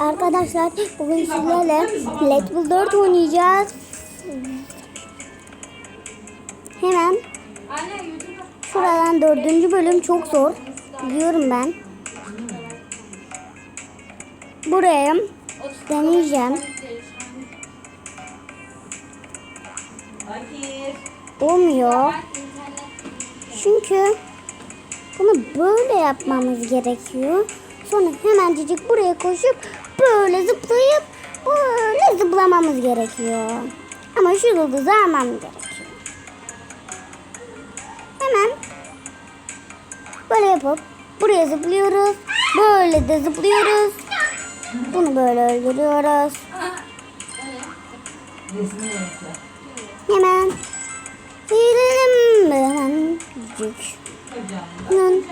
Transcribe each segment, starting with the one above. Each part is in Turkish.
Arkadaşlar bugün sizlerle Let's Bull 4 oynayacağız. Hemen şuradan dördüncü bölüm çok zor. Biliyorum ben. Buraya deneyeceğim. Olmuyor. Çünkü bunu böyle yapmamız gerekiyor. Sonra hemencik buraya koşup böyle zıplayıp böyle zıplamamız gerekiyor. Ama şu yıldızı almam gerekiyor. Hemen böyle yapıp buraya zıplıyoruz. Böyle de zıplıyoruz. Bunu böyle öldürüyoruz. Hemen hemen küçük. Hocam. Lan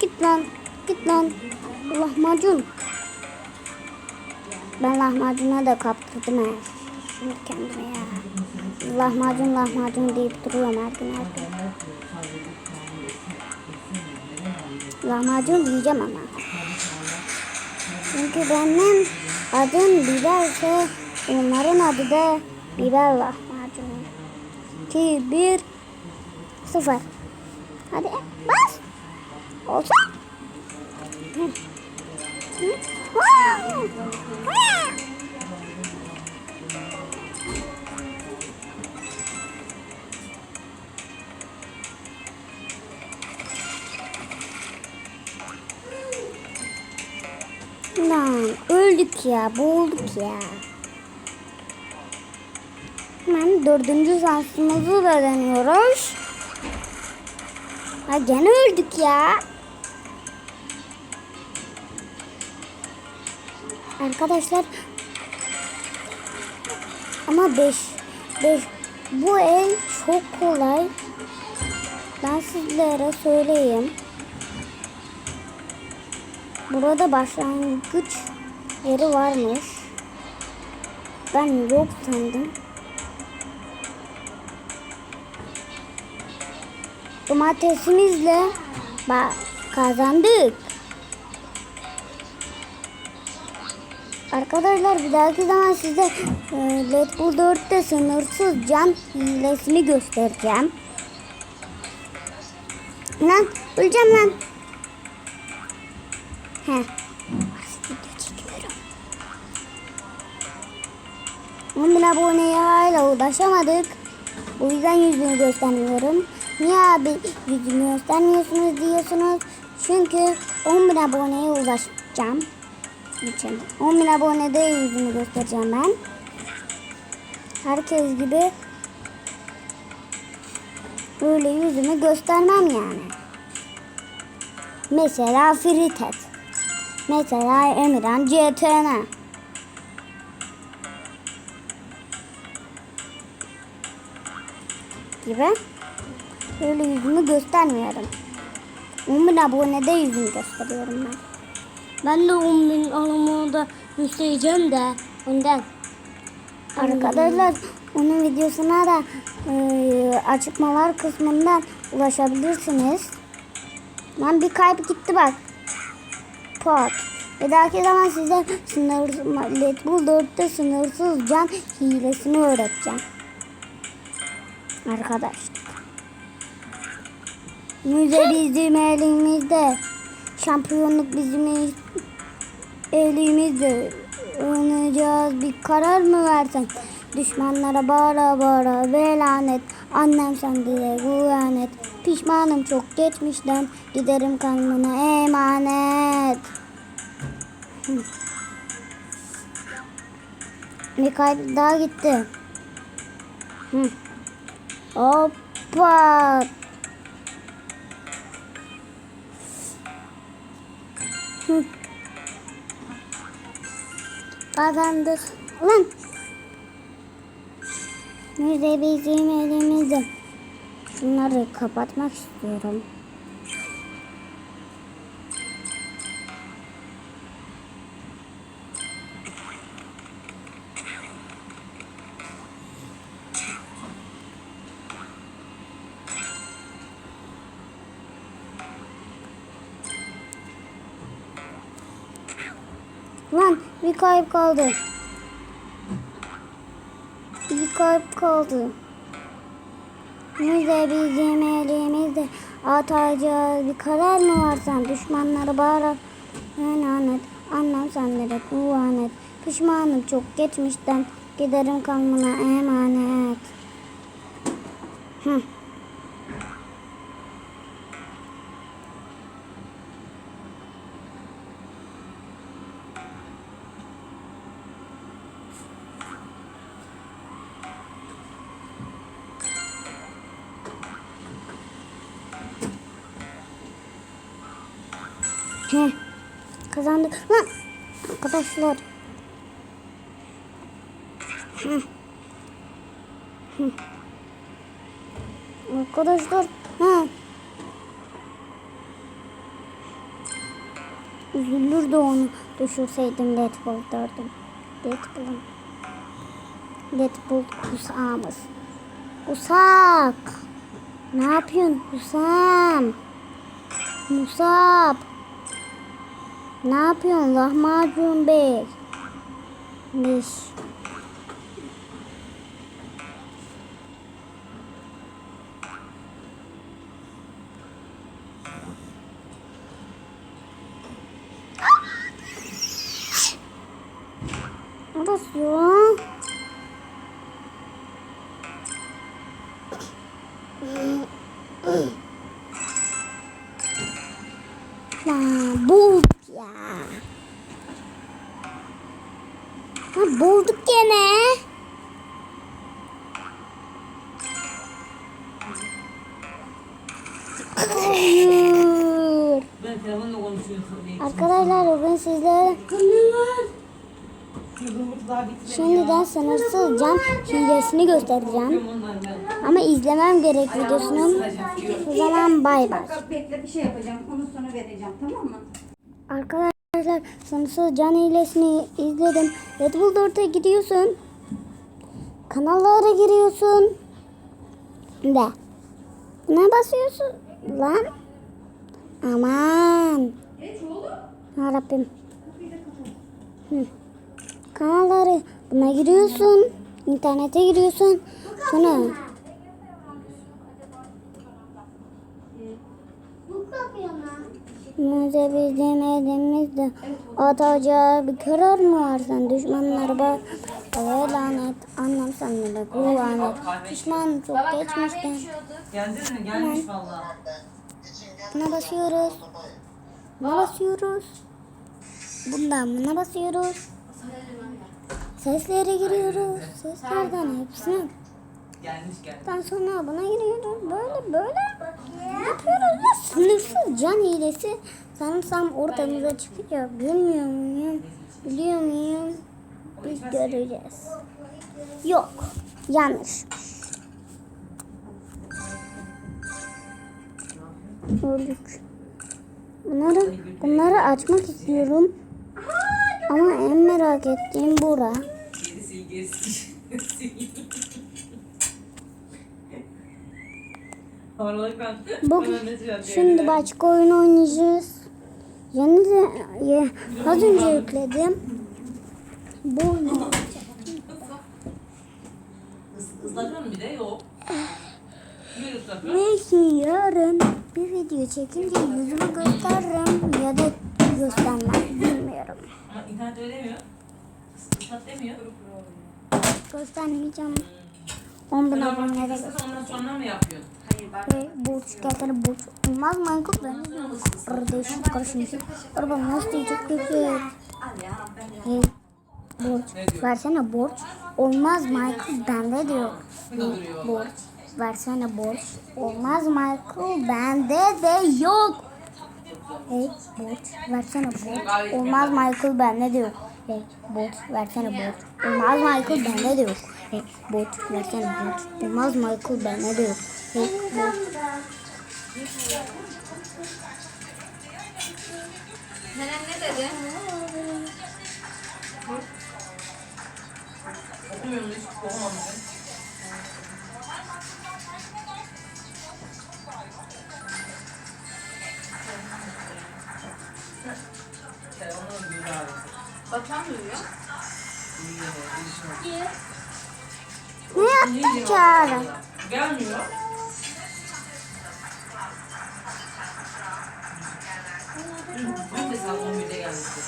git lan git lan lahmacun. Ben lahmacuna da kaptırdım ha. Şimdi kendime ya. Lahmacun lahmacun deyip duruyorum her gün her gün. Lahmacun yiyeceğim ama. Çünkü benim adım biberse onların adı da biber lahmacunu. 2, 1, 0. Hadi bas. Olsa. Hı. Hı. Wow. Wow. Ya, boğulduk ya. Hemen dördüncü şansımızı da deniyoruz. Ha gene öldük ya. Arkadaşlar ama 5 5 bu el çok kolay. Ben sizlere söyleyeyim. Burada başlangıç yeri varmış. Ben yok sandım. Domatesimizle bak kazandık. Arkadaşlar bir dahaki zaman size e, Red Bull 4'te sınırsız can hilesini göstereceğim. Lan öleceğim lan. Heh. 10 bin aboneye hala ulaşamadık. O yüzden yüzümü göstermiyorum. Niye abi yüzümü göstermiyorsunuz diyorsunuz. Çünkü 10 bin aboneye ulaşacağım. için. 10 bin abonede yüzümü göstereceğim ben. Herkes gibi böyle yüzümü göstermem yani. Mesela Fritet. Mesela Emirhan CTN. Gibi. Böyle yüzümü göstermiyorum. 10 bin abonede yüzümü gösteriyorum ben. Ben de 10 bin alımı da göstereceğim de ondan. Arkadaşlar onun videosuna da e, açıklamalar kısmından ulaşabilirsiniz. Lan bir kalp gitti bak. Pot. Bir dahaki zaman size sınırsız, Red Bull 4'te sınırsız can hilesini öğreteceğim. Arkadaşlar. Müze bizim elimizde. Şampiyonluk bizim elimizde. Oynayacağız bir karar mı versen? Düşmanlara bağıra bağıra ve lanet. Annem sen diye güvenet. Pişmanım çok geçmişten. Giderim kanına emanet. Bir kayıp daha gitti. Hı. Hoppa. Hı. Kazandık. Lan. Müze bizim elimizde. Şunları kapatmak istiyorum. Bir kayıp kaldı. Bir kayıp kaldı. Biz de bizim elimizde atacağız bir karar mı varsan düşmanları bağırar. Enanet anlam sende kuvanet. Pişmanım çok geçmişten giderim kalmana emanet. Hı. He. Kazandık. Lan arkadaşlar. Hı. Hı. Arkadaşlar. Ha. Üzülürdü onu düşürseydim Deadpool derdim. Deadpool'un. Deadpool kusağımız. Kusak. Ne yapıyorsun Husam? Musab. Ne yapıyorsun lahmacun bey? Beş. Orası ya. Lan bulduk ya. Ha, bulduk gene. Arkadaşlar bugün sizlere Yılımız daha bitmedi şimdiden sınırsız can hilesini göstereceğim. Ama izlemem gerek videosunu. O zaman bay bay. Bak bekle bir şey yapacağım. Onu sonra vereceğim tamam mı? Arkadaşlar sınırsız can hilesini izledim. Red Bull 4'e gidiyorsun. Kanallara giriyorsun. Ve buna basıyorsun. Lan. Aman. Ya Rabbim. Kanalları buna giriyorsun. İnternete giriyorsun. Sonra Müze bizim elimizde atacağı bir karar mı var sen? Düşmanlar bak Eve lanet anlam sanmıyor kuvanet Pişman çok geçmişten Geldin mi? Gelmiş valla. Buna basıyoruz. Buna basıyoruz. Bundan buna basıyoruz. Seslere giriyoruz. Seslerden hepsine Gelmiş gelmiş. Ondan sonra buna giriyoruz. Böyle böyle yapıyoruz ve sınırsız can hilesi sanırsam ortamıza çıkacak. Bilmiyor muyum? Biliyor muyum? Biz göreceğiz. Yok. Yanlış. Öldük. Bunları, bunları açmak istiyorum. Ama en merak ettiğim bura. Gerisi gerisi. Bugün şimdi başka oyun oynayacağız. Yeni de ya, az önce yükledim. Bu oyunu Is- Islatıyor mu bir de? Yok. Belki yarın bir video çekince yüzümü gösteririm ya da göstermem bilmiyorum. Ama internet öyle demiyor. Islat demiyor. Göstermeyeceğim. 10 bin Sen abone istersen ondan sonra mı yapıyorsun? Ve burç gelsene burç. Olmaz Aykut ben? Kardeşim karışmışım. Araba nasıl diyecek de. Hey, borç. Ne diyor? Versene borç. Olmaz Michael bende diyor. Duruyor. Borç. Versene borç. Olmaz Michael bende de yok. Hey borç. Versene borç. Olmaz Michael bende de yok. Hey borç. Versene borç. Olmaz Michael bende de yok. Hey borç. Versene borç. Olmaz Michael bende de yok. Hey borç. Nenem ne dedi? Okumuyorum hiç okumamışım. Yaptın Çağrı? Gelmiyor. Ben de saat 11'de gelmiştim.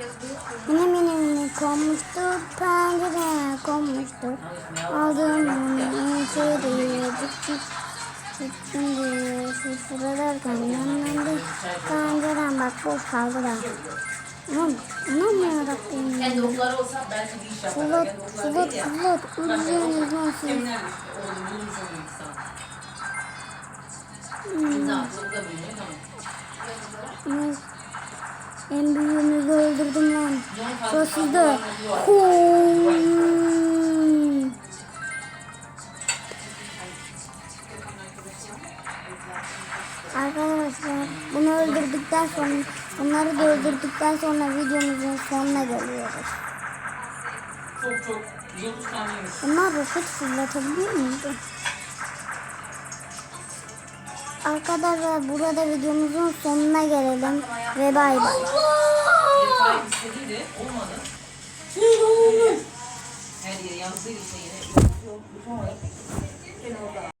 Yazılıyor. Yine benim konmuştu, pencereye konmuştu. Aldım onu gittim. Gittim şu sıralarken yanlandı. Pencerem bak boş kaldı da. Aman, aman yarabbim. Kendi okları olsa belki bir iş yapar. Ya. fılat. Bak, Üzeriniz o- nasıl? Hmm. En büyüğünüzü öldürdüm lan. Yok, Sıra bunu öldürdükten sonra bunları da öldürdükten sonra videomuzun sonuna geliyoruz. Çok çok. 130 tane yemiş. Bunlar roket fırlatabiliyor muydu? Arkadaşlar burada videomuzun sonuna gelelim ve bay bay. İstediydi. Olmadı. Her yeri yazdıydı işte yine. Yok. Gene orada.